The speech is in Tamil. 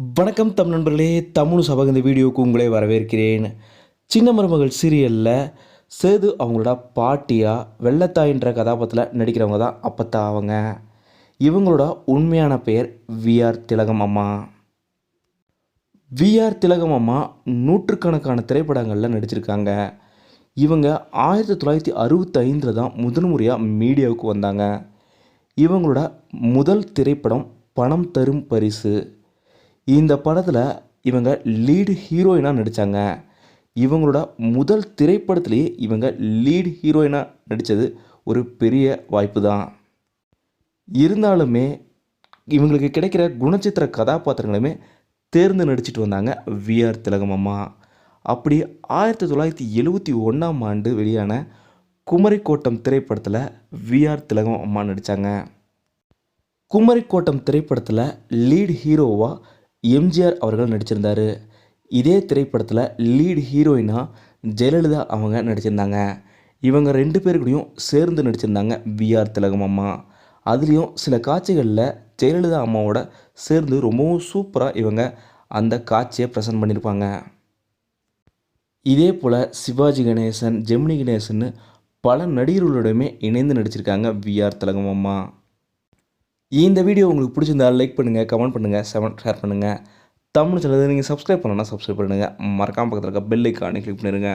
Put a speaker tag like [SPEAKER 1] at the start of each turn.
[SPEAKER 1] வணக்கம் தமிழ் நண்பர்களே தமிழ் சபக இந்த வீடியோவுக்கு உங்களே வரவேற்கிறேன். சின்ன மருமகள் சீரியலில் சேது அவங்களோட பாட்டியாக வெள்ளத்தாயின்ற கதாபாத்திரத்தில் நடிக்கிறவங்க தான் அப்பத்தா அவங்க. இவங்களோட உண்மையான பெயர் விஆர் திலகம் அம்மா. விஆர் திலகம் அம்மா நூற்றுக்கணக்கான திரைப்படங்களில் நடிச்சிருக்காங்க. இவங்க ஆயிரத்தி தொள்ளாயிரத்தி அறுபத்தைந்தில் தான் முதன்முறையாக மீடியாவுக்கு வந்தாங்க. இவங்களோட முதல் திரைப்படம் பணம் தரும் பரிசு. இந்த படத்தில் இவங்க லீடு ஹீரோயினாக நடித்தாங்க இவங்களோட முதல் திரைப்படத்துலேயே இவங்க லீடு ஹீரோயினாக நடித்தது ஒரு பெரிய வாய்ப்பு தான் இருந்தாலுமே இவங்களுக்கு கிடைக்கிற குணச்சித்திர கதாபாத்திரங்களுமே தேர்ந்து நடிச்சிட்டு வந்தாங்க விஆர் திலகம் அம்மா. அப்படி ஆயிரத்தி தொள்ளாயிரத்தி எழுவத்தி ஒன்றாம் ஆண்டு வெளியான குமரிக்கோட்டம் திரைப்படத்தில் விஆர் திலகம் அம்மா நடித்தாங்க குமரிக்கோட்டம் திரைப்படத்தில் லீட் ஹீரோவாக எம்ஜிஆர் அவர்கள் நடிச்சிருந்தார். இதே திரைப்படத்தில் லீட் ஹீரோயினாக ஜெயலலிதா அவங்க நடிச்சிருந்தாங்க. இவங்க ரெண்டு பேர் கூடயும் சேர்ந்து நடிச்சிருந்தாங்க விஆர் திலகம் அம்மா. அதுலேயும் சில காட்சிகளில் ஜெயலலிதா அம்மாவோட சேர்ந்து ரொம்பவும் சூப்பராக இவங்க அந்த காட்சியை ப்ரெசன்ட் பண்ணியிருப்பாங்க இதே போல் சிவாஜி கணேசன் ஜெமினி கணேசன் பல நடிகர்களுடையுமே இணைந்து நடிச்சிருக்காங்க விஆர் திலகம் அம்மா. இந்த வீடியோ உங்களுக்கு பிடிச்சிருந்தா லைக் பண்ணுங்கள் கமெண்ட் பண்ணுங்கள் செவன் ஷேர் பண்ணுங்கள் தமிழ் சேனல் நீங்கள் சப்ஸ்கிரைப் பண்ணணும்னா சப்ஸ்கிரைப் பண்ணுங்கள் மறக்காமல் பக்கத்தில் இருக்க பெல் ஐக்கானே கிளிக் பண்ணிடுங்க